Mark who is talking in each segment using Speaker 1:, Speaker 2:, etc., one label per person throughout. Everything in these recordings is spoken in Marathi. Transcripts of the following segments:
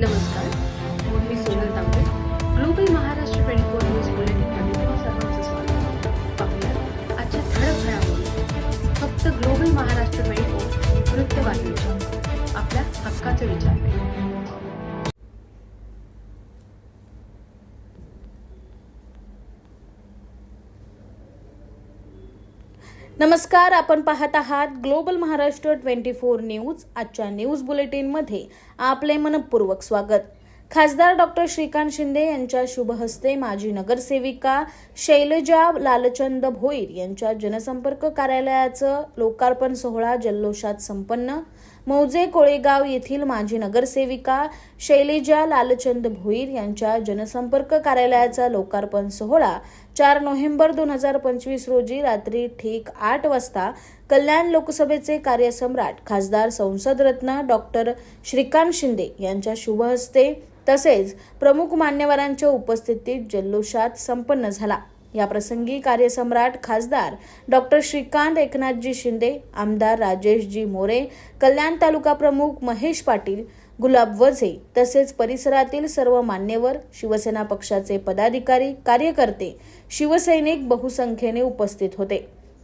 Speaker 1: नमस्कार मी Sonal Tambe global Maharashtra twenty four news बुलेटिनमध्ये तुम्हा सर्वांचं स्वागत. पाहूया आजच्या ठळक घडामोडी. फक्त ग्लोबल महाराष्ट्र ट्वेंटी फोर वृत्तवाहिनीच्या आपल्या हक्काचे विचार.
Speaker 2: नमस्कार आपण पाहत आहात global Maharashtra twenty four news. आजच्या न्यूज बुलेटिनमध्ये आपले मनपूर्वक स्वागत. खासदार डॉक्टर श्रीकांत शिंदे यांच्या शुभहस्ते माजी नगरसेविका शैलजा लालचंद भोईर यांच्या जनसंपर्क कार्यालयाचं लोकार्पण सोहळा जल्लोषात संपन्न. मौजे कोळेगाव येथील माजी नगरसेविका शैलेजा लालचंद भोईर यांच्या जनसंपर्क कार्यालयाचा लोकार्पण सोहळा चार नोव्हेंबर दोन हजार पंचवीस रोजी रात्री ठीक आठ वाजता कल्याण लोकसभेचे कार्यसम्राट खासदार संसद रत्न डॉक्टर श्रीकांत शिंदे यांच्या शुभ हस्ते तसेच प्रमुख मान्यवरांच्या उपस्थितीत जल्लोषात संपन्न झाला. या प्रसंगी कार्यसम्राट खासदार डॉक्टर श्रीकांत एकनाथजी शिंदे आमदार राजेशजी मोरे कल्याण तालुका प्रमुख महेश पाटील गुलाब वझे तसेच परिसरातील सर्व मान्यवर शिवसेना पक्षाचे पदाधिकारी कार्यकर्ते शिवसैनिक बहुसंख्येने उपस्थित होते.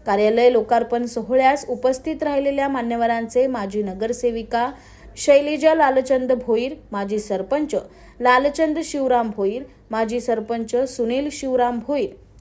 Speaker 2: कार्यालय लोकार्पण सोहळ्यास उपस्थित राहिलेल्या मान्यवरांचे माजी नगरसेविका शैलेजा लालचंद भोईर माजी सरपंच लालचंद शिवराम भोईर माजी सरपंच सुनील शिवराम भोईर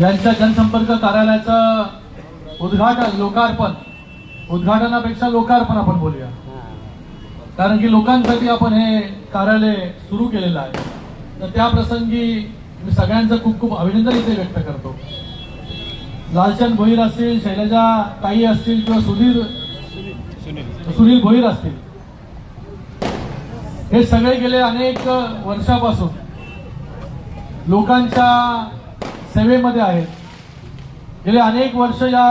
Speaker 3: यांच्या जनसंपर्क कार्यालयाचं उद्घाटन लोकार्पण. उद्घाटनापेक्षा लोकार्पण आपण बोलूया. कारण की लोकांसाठी आपण हे कार्यालय सुरू केलेलं आहे. तर त्या प्रसंगी मी सगळ्यांचं खूप खूप अभिनंदन इथे व्यक्त करतो. लालचंद भोईर असतील शैलजा ताई असतील किंवा सुधीर सुनील भोईर असतील. हे सगळे गेले अनेक वर्षापासून. लोकांच्या सेवेमध्ये आहेत. गेले अनेक वर्ष या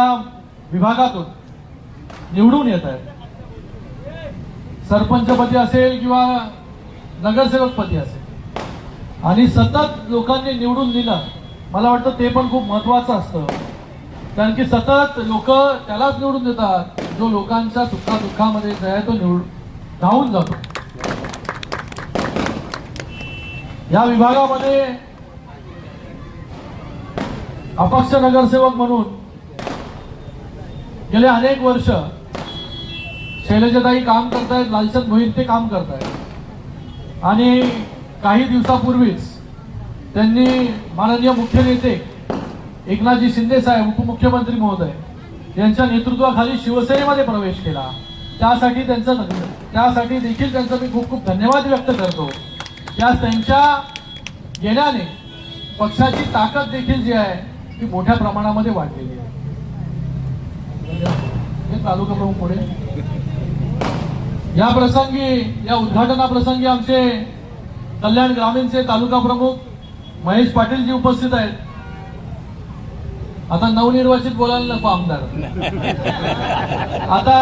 Speaker 3: विभागातून निवडून येत आहेत. सरपंचपदी असेल किंवा नगरसेवकपदी असेल. आणि सतत लोकांनी निवडून दिलं मला वाटतं ते पण खूप महत्वाचं असतं. कारण की सतत लोक त्यालाच निवडून देतात जो लोकांच्या सुखादुःखामध्ये जो आहे तो निवड धावून जातो. या विभागामध्ये अपक्ष नगरसेवक म्हणून गेले अनेक वर्ष शैलजाताई काम करतायत लालचंद भोईर ते काम करतायत. आणि काही दिवसापूर्वीच त्यांनी माननीय मुख्य नेते एकनाथजी शिंदे साहेब उपमुख्यमंत्री महोदय यांच्या नेतृत्वाखाली शिवसेनेमध्ये प्रवेश केला. त्यासाठी त्यांचं त्यासाठी देखील त्यांचा मी खूप खूप धन्यवाद व्यक्त करतो. त्या त्यांच्या येण्याने पक्षाची ताकद देखील जी आहे ती मोठ्या प्रमाणामध्ये वाढलेली आहे. हे तालुका प्रमुख पुढे या प्रसंगी या उद्घाटना प्रसंगी आमचे कल्याण ग्रामीणचे तालुका प्रमुख महेश पाटीलजी उपस्थित आहेत. आता नवनिर्वाचित बोलायला नको आमदार. आता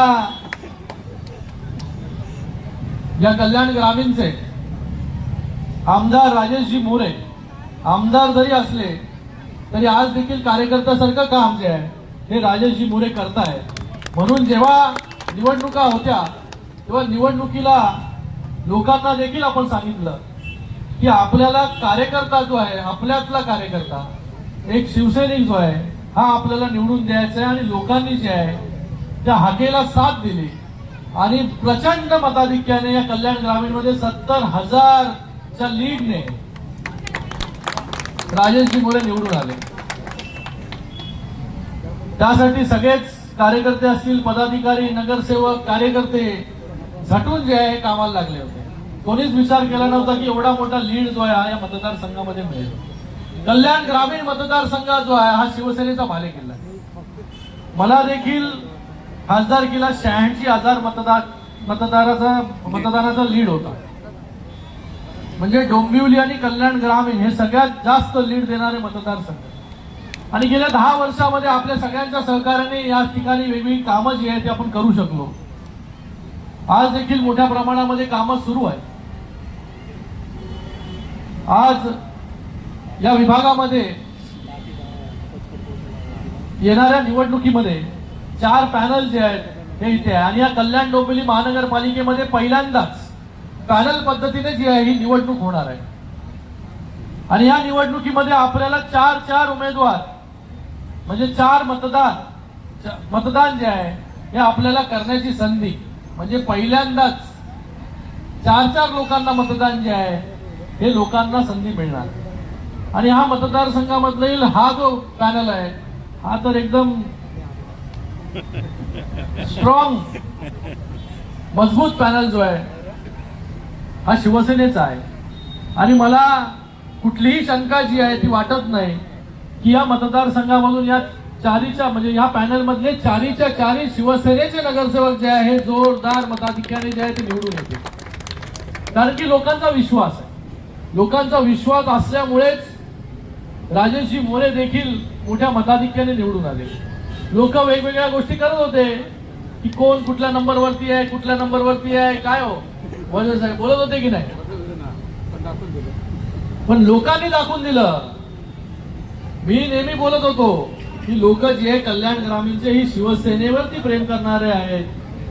Speaker 3: या कल्याण ग्रामीणचे आमदार राजेशजी मोरे आमदार जरी असले तरी आज देखील कार्यकर्त्यासारखं काम जे आहे हे राजेशजी मोरे करतायत. म्हणून जेव्हा निवडणुका होत्या तेव्हा निवडणुकीला लोकांना देखील आपण सांगितलं की आपल्याला कार्यकर्ता जो आहे आपल्यातला कार्यकर्ता एक शिवसैनिक जो आहे हा आपल्याला निवडून द्यायचा आहे आणि लोकांनी जे आहे त्या हाकेला साथ दिली. आणि प्रचंड मताधिक्याने या कल्याण ग्रामीणमध्ये सत्तर हजारच्या लीडने राजेशजी मोरे निवडून आले. त्यासाठी सगळेच कार्यकर्ते असतील पदाधिकारी नगरसेवक कार्यकर्ते झटून जे आहे कामाला लागले होते. कोणीच विचार केला नव्हता की एवढा मोठा लीड जो आहे हा या मतदारसंघामध्ये मिळेल. कल्याण ग्रामीण मतदारसंघ जो आहे हा शिवसेनेचा भाले किल्ला मला देखील खासदार किल्ला शहाऐंशी हजार मतदार मतदाराचा मतदानाचा लीड होता. म्हणजे डोंबिवली आणि कल्याण ग्रामीण हे सगळ्यात जास्त लीड देणारे मतदारसंघ. आणि गेल्या दहा वर्षामध्ये आपल्या सगळ्यांच्या सहकार्याने या ठिकाणी वेगवेगळी कामं जी आहेत ती आपण करू शकलो. आज देखील मोठ्या प्रमाणामध्ये कामं सुरू आहेत. आज या विभागामध्ये येणाऱ्या निवडणुकीमध्ये चार पॅनल जे आहेत हे इथे आहे. आणि या कल्याण डोंबिवली महानगरपालिकेमध्ये पहिल्यांदाच पॅनल पद्धतीने जी आहे ही निवडणूक होणार आहे. आणि या निवडणुकीमध्ये आपल्याला चार चार उमेदवार म्हणजे चार मतदान च- मतदान जे आहे हे आपल्याला करण्याची संधी म्हणजे पहिल्यांदाच चार चार लोकांना मतदान जे आहे हे लोकांना संधी मिळणार. आणि हा मतदारसंघामधील हा जो पॅनल आहे हा तर एकदम स्ट्रॉंग मजबूत पॅनल जो आहे हा शिवसेनेचा आहे. आणि मला कुठलीही शंका जी आहे ती वाटत नाही की या मतदारसंघामधून या चारीच्या म्हणजे या पॅनलमधले चारीच्या चारी शिवसेनेचे नगरसेवक जे आहे हे जोरदार मताधिक्याने जे आहे ते निवडून येते कारण की लोकांचा विश्वास आहे. लोकांचा विश्वास असल्यामुळेच राजेशजी मोरे देखील मोठ्या मताधिक्याने निवडून आले. लोक वेगवेगळ्या गोष्टी करत होते की कोण कुठल्या नंबरवरती आहे कुठल्या नंबरवरती आहे काय हो? वजन साहेब बोलत होते की नाही? पण लोकांनी दाखवून दिलं. मी नेहमी बोलत होतो की लोक जे कल्याण ग्रामीणचे ही शिवसेनेवरती प्रेम करणारे आहेत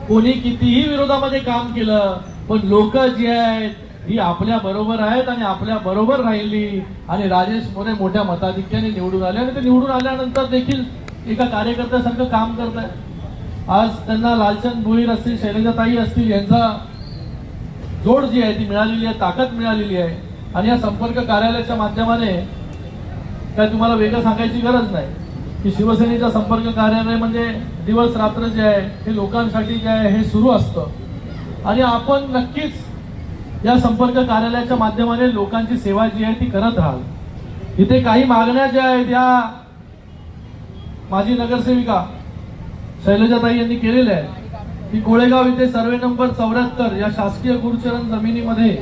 Speaker 3: कोणी कितीही विरोधामध्ये काम केलं पण लोक जी आहेत ही आपल्या बरोबर आहेत आणि आपल्या बरोबर राहिली. आणि राजेश मोरे मोठ्या मताधिक्याने निवडून आले आणि ते निवडून आल्यानंतर देखील एका कार्यकर्त्यासारखं काम करत आहेत आज त्यांना लालचंद भोईर असतील शैलजाताई असतील यांचा जोड जी आहे ती मिळालेली आहे ताकद मिळालेली आहे. आणि या संपर्क कार्यालयाच्या माध्यमाने काय तुम्हाला वेगळं सांगायची गरज नाही. की शिवसेनेचा संपर्क कार्यालय म्हणजे दिवस रात्र जे आहे हे लोकांसाठी जे आहे हे सुरू असतं. आणि आपण नक्कीच या संपर्क कार्यालयाच्या माध्यमाने लोकांची सेवा जी आहे ती करत राहाल. इथे काही मागण्या ज्या आहेत या माजी नगरसेविका शैलजाताई यांनी केलेल्या आहेत. की कोळेगाव इथे सर्वे नंबर चौऱ्याहत्तर या शासकीय गुरुचरण जमिनीमध्ये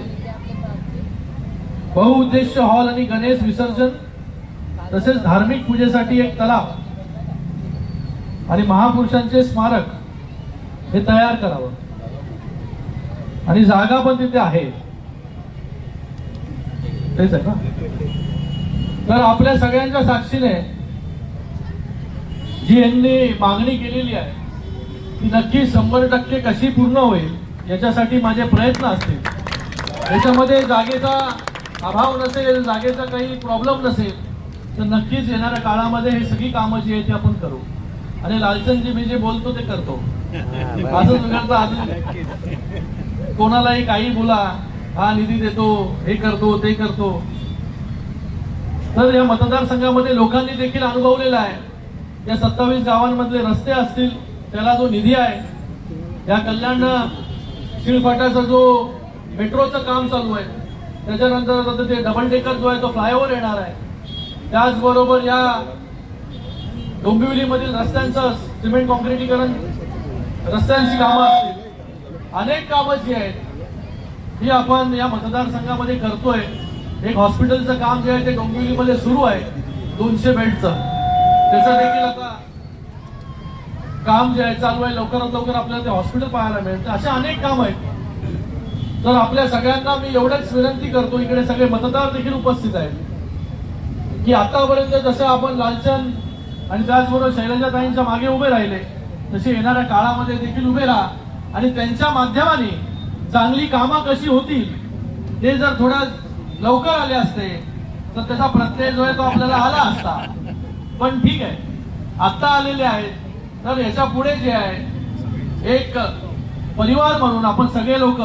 Speaker 3: बहुउद्देश्य हॉल आणि गणेश विसर्जन तसेच धार्मिक पूजेसाठी एक तलाव आणि महापुरुषांचे स्मारक हे तयार करावं. आणि जागा पण तिथे आहे. तेच आहे ना? तर आपल्या सगळ्यांच्या साक्षीने जी यांनी मागणी केलेली आहे ती नक्की शंभर टक्के कशी पूर्ण होईल याच्यासाठी माझे प्रयत्न असतील. याच्यामध्ये जागेचा अभाव नसेल जागेचा काही प्रॉब्लेम नसेल तर नक्कीच येणाऱ्या काळामध्ये हे सगळी कामं जी आहेत ती आपण करू. आणि लालचंदजी मी जे बोलतो ते करतो. असं तुझ्याचं अजून कोणालाही काही बोला हा निधी देतो हे करतो ते करतो. तर या मतदारसंघामध्ये लोकांनी देखील अनुभवलेला आहे. या सत्तावीस गावांमधले रस्ते असतील त्याला जो निधी आहे या कल्याण शिळफाट्याचा जो मेट्रोचं काम चालू आहे त्याच्यानंतर आता ते डबल डेकर जो आहे तो फ्लायओव्हर येणार आहे. त्याचबरोबर या डोंबिवलीमधील रस्त्यांचं सिमेंट कॉन्क्रिटीकरण रस्त्यांची कामं असतील. अनेक कामं जी आहेत ही आपण या मतदारसंघामध्ये करतोय. एक हॉस्पिटलचं काम जे आहे ते डोंबिवलीमध्ये सुरू आहे दोनशे बेडचं. त्याचं देखील आता काम जे आहे चालू आहे लवकरात लवकर आपल्याला ते हॉस्पिटल पाहायला मिळतं. अशा अनेक काम आहेत. तर आपल्या सगळ्यांना मी एवढ्याच विनंती करतो इकडे सगळे मतदार देखील उपस्थित आहेत की आतापर्यंत जसं आपण लालचंद आणि त्याचबरोबर शैलजाताईंच्या मागे उभे राहिले तसे येणाऱ्या काळामध्ये देखील उभे राहा. आणि त्यांच्या माध्यमाने चांगली कामं कशी होतील हे जर थोड्या लवकर आले असते तर त्याचा प्रत्यय जो आहे तो आपल्याला आला असता. पण ठीक आहे. आत्ता आलेले आहेत. तर याच्यापुढे जे आहे एक परिवार म्हणून आपण सगळे लोक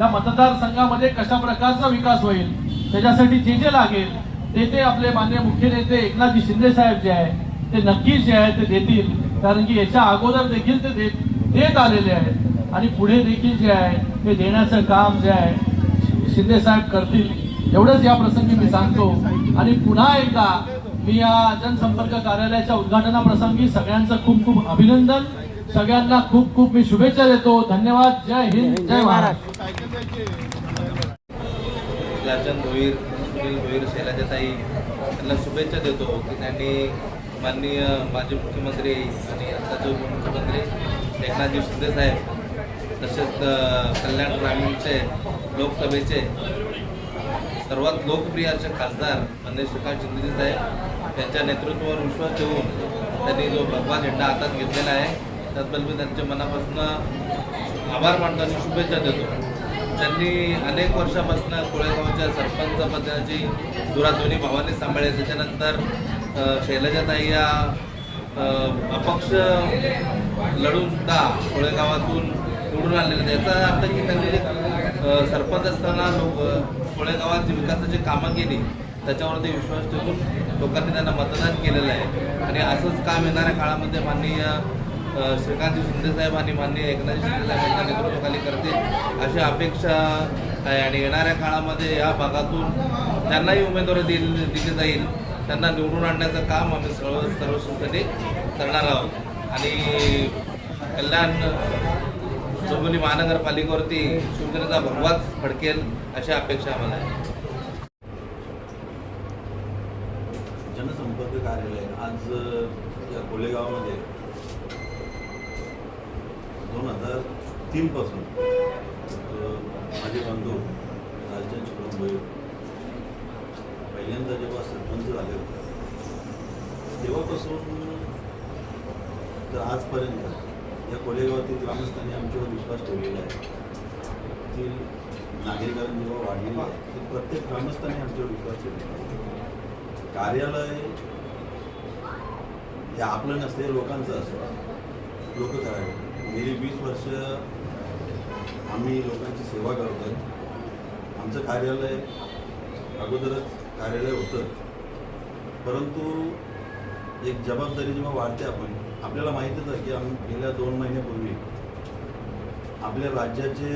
Speaker 3: या मतदारसंघामध्ये कशा प्रकारचा विकास होईल त्याच्यासाठी जे जे लागेल ते ते आपले मान्य मुख्य नेते एकनाथजी शिंदे साहेब जे आहे ते नक्कीच जे आहे ते देतील. कारण की याच्या अगोदर देखील ते देत देत आलेले आहेत. आणि पुढे देखील जे आहे ते देण्याचं काम जे आहे शिंदे साहेब करतील. एवढंच या प्रसंगी मी सांगतो. आणि पुन्हा एकदा मी या जनसंपर्क कार्यालयाच्या उद्घाटनाप्रसंगी सगळ्यांचं खूप खूप अभिनंदन. सगळ्यांना खूप खूप मी शुभेच्छा देतो. धन्यवाद. जय हिंद. जय महाराष्ट्र.
Speaker 4: भोईर सुनील भोईर शैलजाताई त्यांना शुभेच्छा देतो की त्यांनी माननीय माजी मुख्यमंत्री आणि आताचे उपमुख्यमंत्री एकनाथजी शिंदे साहेब तसेच कल्याण ग्रामीणचे लोकसभेचे सर्वात लोकप्रिय असे खासदार माननीय श्रीकांत शिंदेजी साहेब त्यांच्या नेतृत्वावर विश्वास ठेवून त्यांनी जो भगवा झेंडा हातात घेतलेला आहे त्याबद्दल मी त्यांच्या मनापासून आभार मानतो आणि शुभेच्छा देतो. त्यांनी अनेक वर्षापासून कोळेगावच्या सरपंच पदाची धुरा दोन्ही भावांनी त्याच्यानंतर शैलजाताई या अपक्ष लढूनसुद्धा कोळेगावातून निवडून आलेले त्याचा अर्थ की त्यांनी सरपंच असताना लोक कोळेगावात जी विकासाची कामं केली त्याच्यावरती विश्वास ठेवून लोकांनी त्यांना मतदान केलेलं आहे. आणि असंच काम येणाऱ्या काळामध्ये माननीय श्रीकांतजी शिंदेसाहेब आणि माननीय एकनाथ शिंदेसाहेब यांच्या नेतृत्वाखाली करतील अशी अपेक्षा आहे. आणि येणाऱ्या काळामध्ये या भागातून त्यांनाही उमेदवारी दिली दिली जाईल. त्यांना निवडून आणण्याचं काम आम्ही सर्व सर्व संस्थेने करणार आहोत. आणि कल्याण चौगुली महानगरपालिकेवरती शिवसेनेचा भगवाच फडकेल अशी अपेक्षा आम्हाला आहे
Speaker 5: जनसंपर्क कार्यालय आज या कोलेगावमध्ये दोन हजार तीनपासून माझे बांधव राजन शुभम पहिल्यांदा जेव्हा सरपंच झाले होते तेव्हापासून तर आजपर्यंत या कोलेगावातील ग्रामस्थांनी आमच्यावर विश्वास ठेवलेला आहे. की नागरिकांनी जेव्हा वाढलेली आहे ते प्रत्येक ग्रामस्थांनी आमच्यावर विश्वास ठेवलेला आहे. कार्यालय हे आपलं नसते लोकांचं असतं लोक करावे गेली वीस वर्ष आम्ही लोकांची सेवा करतो आमचं कार्यालय अगोदरच कार्यालय होतं. परंतु एक जबाबदारी जेव्हा वाढते आपण आपल्याला माहीतच आहे की आम्ही गेल्या दोन महिन्यापूर्वी आपल्या राज्याचे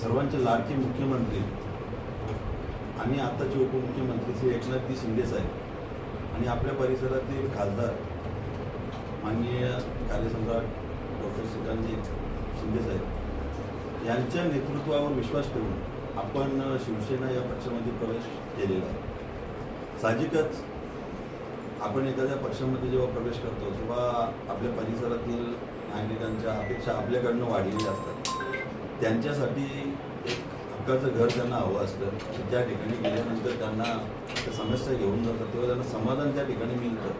Speaker 5: सर्वांचे लाडके मुख्यमंत्री आणि आताचे उपमुख्यमंत्री श्री एकनाथजी शिंदे साहेब आणि आपल्या परिसरातील खासदार माननीय कार्यसम्राट डॉक्टर श्रीकांतजी शिंदेसाहेब यांच्या नेतृत्वावर विश्वास ठेवून आपण शिवसेना या पक्षामध्ये प्रवेश केलेला आहे. साहजिकच आपण एखाद्या पक्षामध्ये जेव्हा प्रवेश करतो तेव्हा आपल्या परिसरातील नागरिकांच्या अपेक्षा आपल्याकडनं वाढलेल्या असतात. त्यांच्यासाठी हक्काचं घर त्यांना हवं असतं त्या ठिकाणी गेल्यानंतर त्यांना त्या समस्या घेऊन जातात तेव्हा त्यांना समाधान त्या ठिकाणी मिळतं.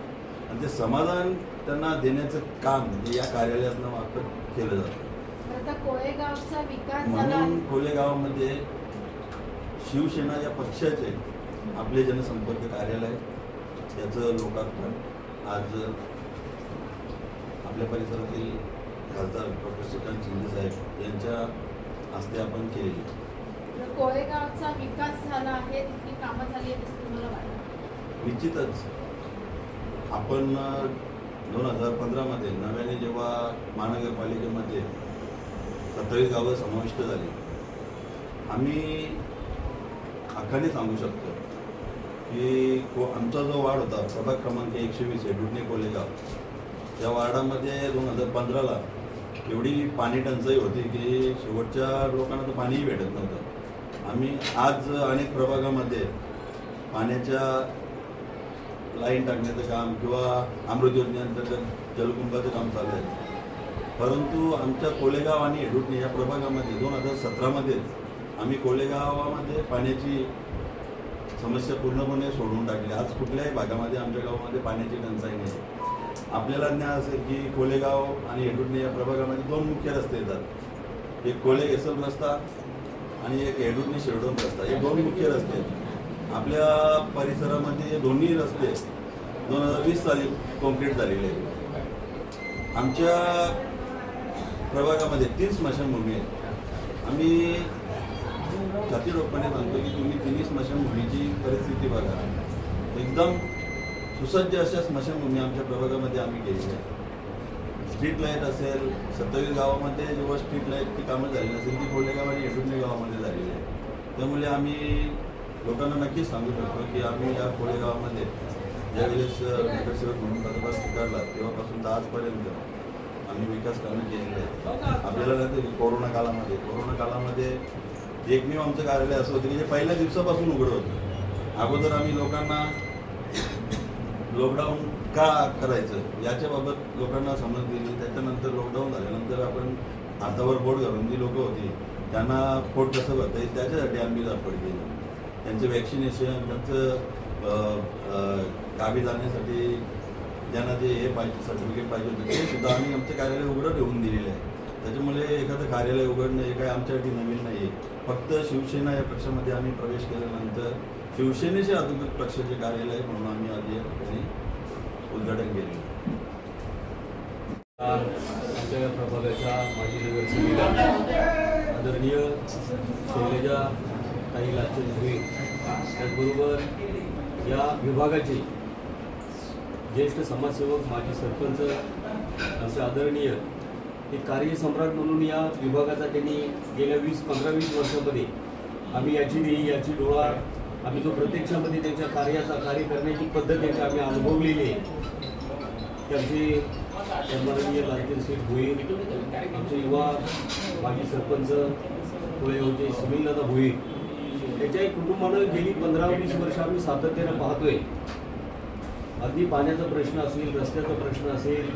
Speaker 5: आणि ते समाधान त्यांना देण्याचं काम हे या कार्यालयातनं मार्फत केलं जातं. म्हणून कोलेगावामध्ये शिवसेना या पक्षाचे आपले जनसंपर्क कार्यालय याचं लोकार्पण आज आपल्या परिसरातील खासदार डॉक्टर श्रीकांत शिंदे साहेब यांच्या हस्ते आपण केलेली
Speaker 6: कोळेगावचा विकास झाला आहे तितकी कामं झाली आहेत तुम्हाला वाटतं?
Speaker 5: निश्चितच. आपण दोन हजार पंधरामध्ये नव्याने जेव्हा महानगरपालिकेमध्ये सत्तावीस गावं समाविष्ट झाली आम्ही हक्काने सांगू शकतो की को आमचा जो वार्ड होता प्रभाग क्रमांक एकशे वीस आहे डुडणे कोलेगाव त्या वार्डामध्ये दोन हजार पंधराला एवढी पाणी टंचाई होती की शेवटच्या लोकांना तर पाणीही भेटत नव्हतं. आम्ही आज अनेक प्रभागामध्ये पाण्याच्या लाईन टाकण्याचं काम किंवा अमृत योजनेअंतर्गत जलकुंभाचं काम चालू आहे. परंतु आमच्या कोलेगाव आणि हेडुटणे या प्रभागामध्ये दोन हजार सतरामध्येच आम्ही कोलेगावामध्ये पाण्याची समस्या पूर्णपणे सोडून टाकली. आज कुठल्याही भागामध्ये आमच्या गावामध्ये पाण्याची टंचाई नाही. आपल्याला ज्ञान असेल की कोलेगाव आणि हेडुटणे या प्रभागामध्ये दोन मुख्य रस्ते येतात. एक कोले गेसल रस्ता आणि एक येडूरने शिरडून रस्ता हे दोन मुख्य रस्ते आहेत. आपल्या परिसरामध्ये दोन्ही रस्ते दोन हजार वीस साली कॉम्प्लीट झालेले आहेत. आमच्या प्रभागामध्ये तीन स्मशानभूमी आहेत. आम्ही खात्रीरोखपणे सांगतो की तुम्ही तिन्ही स्मशानभूमीची परिस्थिती बघा. एकदम सुसज्ज अशा स्मशानभूमी आमच्या प्रभागामध्ये आम्ही केलेली आहे स्ट्रीट लाइट असेल सत्तावीस गावामध्ये जेव्हा स्ट्रीट लाईटची कामं झाली नसेल ती कोलेगाव आणि येडुंडे गावामध्ये झालेली आहे. त्यामुळे आम्ही लोकांना नक्कीच सांगू शकतो की आम्ही या कोळेगावामध्ये ज्यावेळेस नगरसेवक म्हणून पदभार स्वीकारला तेव्हापासून तर आजपर्यंत आम्ही विकास कामं केलेली आहेत. आपल्याला नंतर कोरोना काळामध्ये कोरोना काळामध्ये एकमेव आमचं कार्यालय असं होतं की जे पहिल्या दिवसापासून उघडं होतं. अगोदर आम्ही लोकांना लॉकडाऊन का करायचं? याच्याबाबत लोकांना समज दिली त्याच्यानंतर लॉकडाऊन झाल्यानंतर आपण हातावर बोट घालून जी लोकं होती त्यांना पोट कसं भरता येईल? त्याच्यासाठी आम्ही धडपड केली त्यांचं वॅक्सिनेशन त्यांचं गावी जाण्यासाठी ज्यांना जे हे पाहिजे सर्टिफिकेट पाहिजे होते ते सुद्धा आम्ही आमचं कार्यालय उघडं ठेवून दिलेलं आहे. त्याच्यामुळे एखादं कार्यालय उघडणं हे काय आमच्यासाठी नवीन नाही आहे फक्त शिवसेना या पक्षामध्ये आम्ही प्रवेश केल्यानंतर शिवसेनेचे अधिकृत पक्षाचे कार्यालय म्हणून आम्ही आज या ठिकाणी उद्घाटन केले.
Speaker 7: आमच्या प्रभागाच्या माजी नगरसेविका आदरणीय शैलजा ताई लाचन भुई त्याचबरोबर या विभागाचे ज्येष्ठ समाजसेवक माजी सरपंच आमचे आदरणीय हे कार्यसम्राट म्हणून या विभागाचा त्यांनी गेल्या वीस पंधरा वीस वर्षामध्ये आम्ही याची देही याची डोळा आम्ही जो प्रत्यक्षामध्ये त्यांच्या कार्याचा कार्य करण्याची पद्धत त्यांची आम्ही अनुभवलेली आहे. त्यांचे सन्माननीय लालटेन शेठ भोईर आमचे युवा माजी सरपंच पुळे होते सुनीलदादा भोईर त्याच्याही कुटुंबानं गेली पंधरा वीस वर्ष आम्ही सातत्यानं पाहतोय. अगदी पाण्याचा प्रश्न असेल रस्त्याचा प्रश्न असेल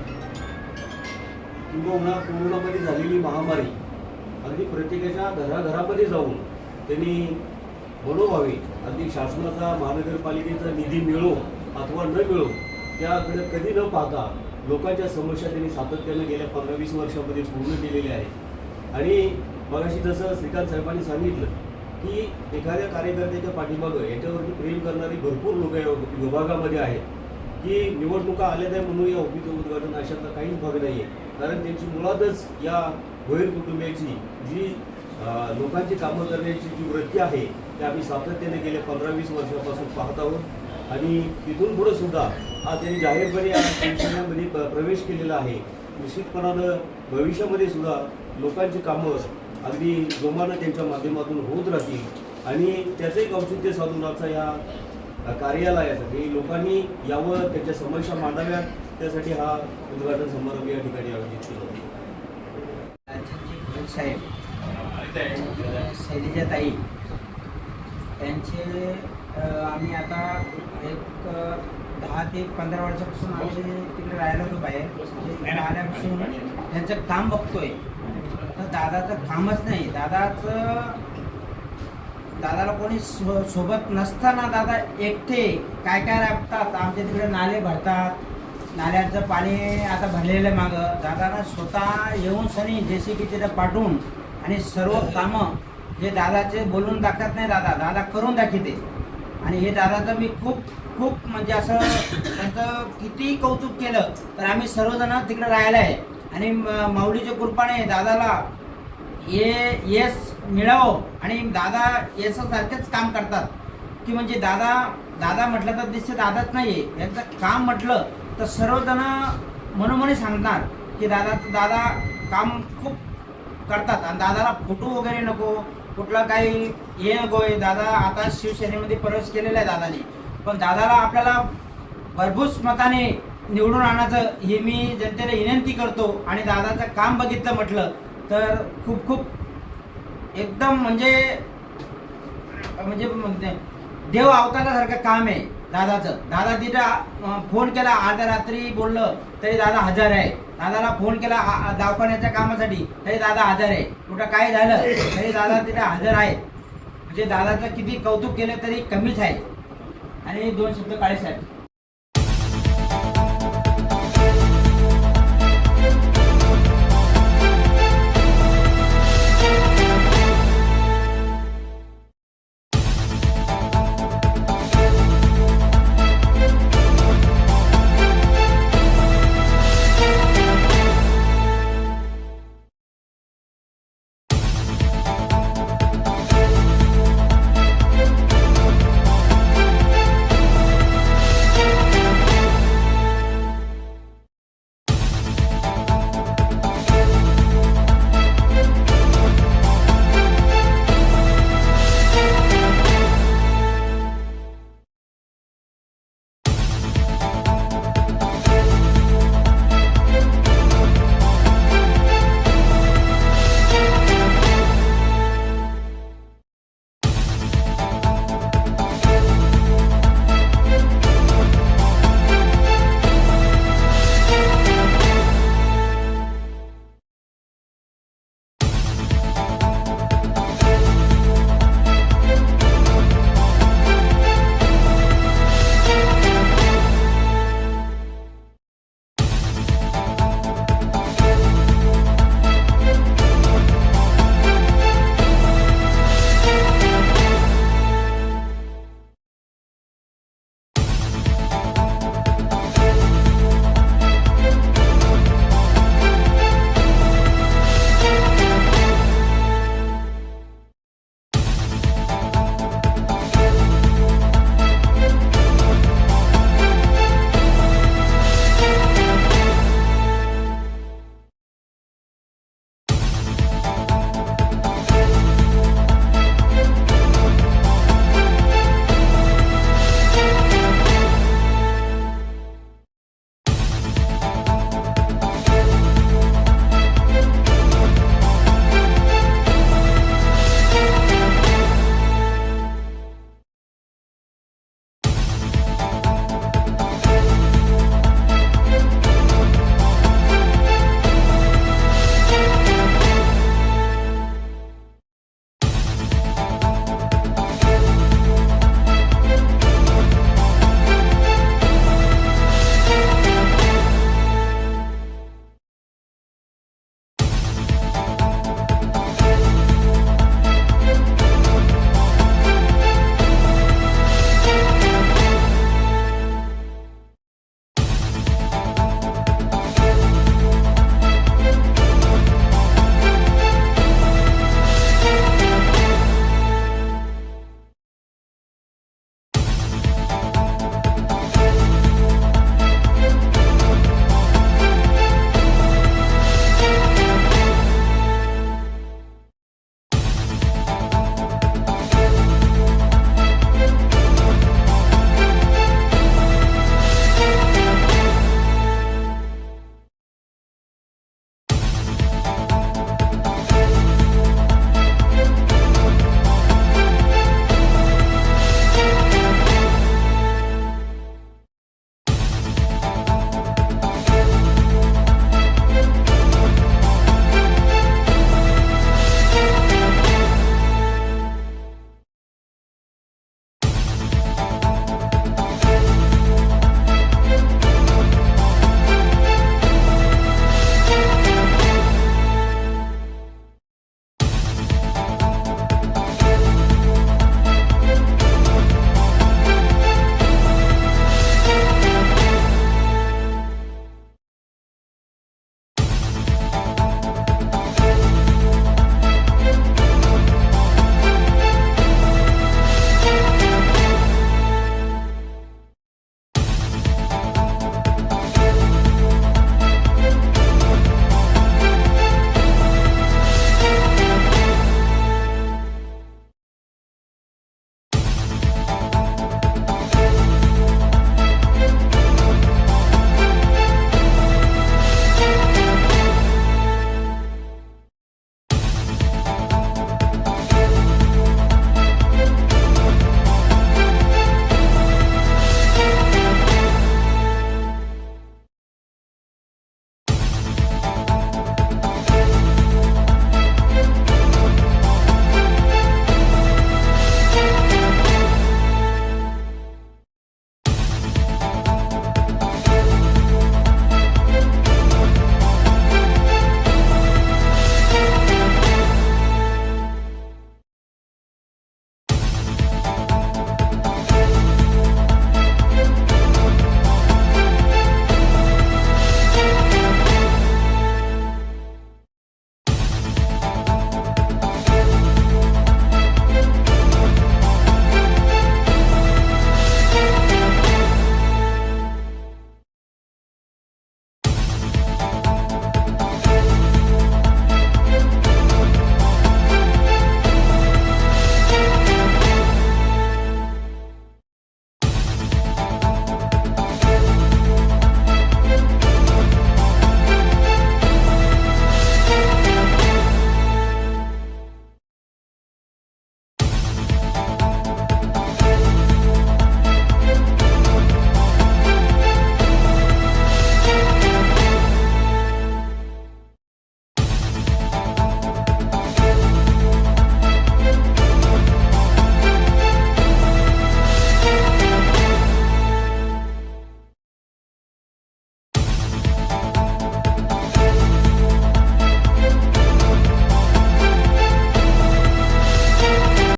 Speaker 7: किंवा कोरोनामध्ये झालेली महामारी अगदी प्रत्येकाच्या घराघरामध्ये जाऊन त्यांनी मनोभावी अगदी शासनाचा महानगरपालिकेचा निधी मिळो अथवा न मिळो त्याकडे कधी न पाहता लोकांच्या समस्या त्यांनी सातत्यानं गेल्या पंधरा वीस वर्षामध्ये पूर्ण केलेल्या आहेत. आणि मगाशी जसं श्रीकांत साहेबांनी सांगितलं की एखाद्या कार्यकर्त्याच्या पाठीमागं याच्यावरती प्रेम करणारी भरपूर लोक या विभागामध्ये आहेत. की निवडणुका आल्या नाही म्हणून या ऑफिसचं उद्घाटन अशातला काहीच भाग नाही आहे कारण त्यांची मुळातच या भोईर कुटुंबियाची जी लोकांची कामं करण्याची जी वृत्ती आहे ते आम्ही सातत्याने गेले पंधरा वीस वर्षापासून पाहत आहोत. आणि तिथून पुढं सुद्धा हा त्यांनी जाहीरपणे शिवसेनेमध्ये प्रवेश केलेला आहे निश्चितपणानं भविष्यामध्ये सुद्धा लोकांची कामं अगदी जोमानं त्यांच्या माध्यमातून होत राहतील. आणि त्याचं एक औचित्य साधून आजचा या कार्यालयासाठी लोकांनी यावं त्याच्या समस्या मांडाव्यात. त्यासाठी हा उद्घाटन समारंभ या ठिकाणी आयोजित केला होता.
Speaker 8: राजनजी साहेब. त्यांचे आम्ही आता एक दहा ते पंधरा वर्षापासून आम्ही तिकडे राहायला होतो बाहेर आल्यापासून त्यांचं काम बघतोय. तर दादाचं कामच नाही. दादाचं दादाला कोणी सो सोबत नसताना दादा एकटे काय काय राबतात आमच्या तिकडे नाले भरतात. नाल्याचं पाणी आता भरलेलं मागं. दादानं स्वतः येऊन सनी जे सी बी तिथं पाठवून आणि सर्व कामं जे दादाचे बोलून दाखवत नाही दादा. दादा करून दाखवते. आणि हे दादाचं मी खूप खूप म्हणजे असं त्यांचं किती कौतुक केलं. तर आम्ही सर्वजण तिकडे राहायला आहे. आणि म- माऊलीच्या कृपाने दादाला ये यश मिळावं. आणि दादा यशासारखेच काम करतात. की म्हणजे दादा दादा म्हटलं तर दिसते दादाच नाही आहे यांचं काम म्हटलं तर सर्वजण मनोमनी सांगणार की दादा दादा काम खूप करतात. आणि दादाला फोटो वगैरे नको. कुठलं काही हे नको आहे दादा आता शिवसेनेमध्ये प्रवेश केलेला आहे दादाने. पण दादाला आपल्याला भरभूस मताने निवडून आणायचं हे मी जनतेला विनंती करतो आणि दादाचं काम बघितलं म्हटलं तर खूप खूप एकदम म्हणजे म्हणजे देव अवतारासारखं काम आहे दादाचं. दादा तिथं फोन केला अर्ध्या रात्री बोललं तरी दादा हजर आहे. दादाला फोन केला आ- दवाखान्याच्या कामासाठी. तरी दादा हजर आहे. कुठं काय झालं तरी दादा तिथं हजर आहे. म्हणजे दादाचं किती कौतुक केलं तरी कमीच आहे. आणि दोन शब्द काळे साहेब.